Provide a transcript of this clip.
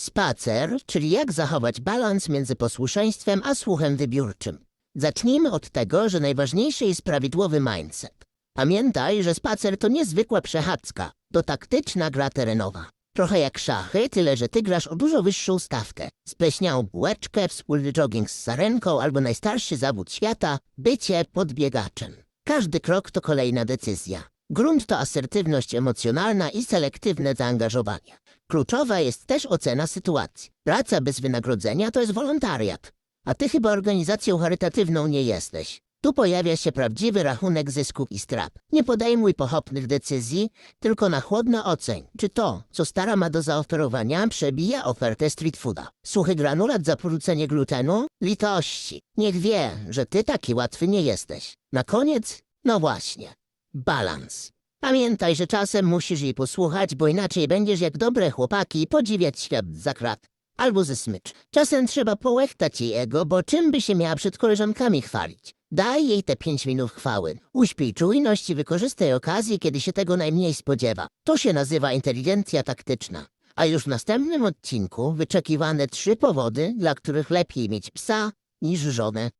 Spacer, czyli jak zachować balans między posłuszeństwem a słuchem wybiórczym. Zacznijmy od tego, że najważniejszy jest prawidłowy mindset. Pamiętaj, że spacer to niezwykła przechadzka, to taktyczna gra terenowa. Trochę jak szachy, tyle że ty grasz o dużo wyższą stawkę. Spleśniałą bułeczkę, wspólny jogging z sarenką albo najstarszy zawód świata – bycie podbiegaczem. Każdy krok to kolejna decyzja. Grunt to asertywność emocjonalna i selektywne zaangażowanie. Kluczowa jest też ocena sytuacji. Praca bez wynagrodzenia to jest wolontariat. A ty chyba organizacją charytatywną nie jesteś. Tu pojawia się prawdziwy rachunek zysków i strat. Nie podejmuj pochopnych decyzji, tylko na chłodno oceń, czy to, co stara ma do zaoferowania, przebija ofertę street fooda. Suchy granulat za porzucenie glutenu? Litości. Niech wie, że ty taki łatwy nie jesteś. Na koniec, no właśnie, balans. Pamiętaj, że czasem musisz jej posłuchać, bo inaczej będziesz jak dobre chłopaki podziwiać świat za krat. Albo ze smycz. Czasem trzeba połechtać jej ego, bo czym by się miała przed koleżankami chwalić? Daj jej te pięć minut chwały. Uśpij czujność i wykorzystaj okazję, kiedy się tego najmniej spodziewa. To się nazywa inteligencja taktyczna. A już w następnym odcinku wyczekiwane trzy powody, dla których lepiej mieć psa niż żonę.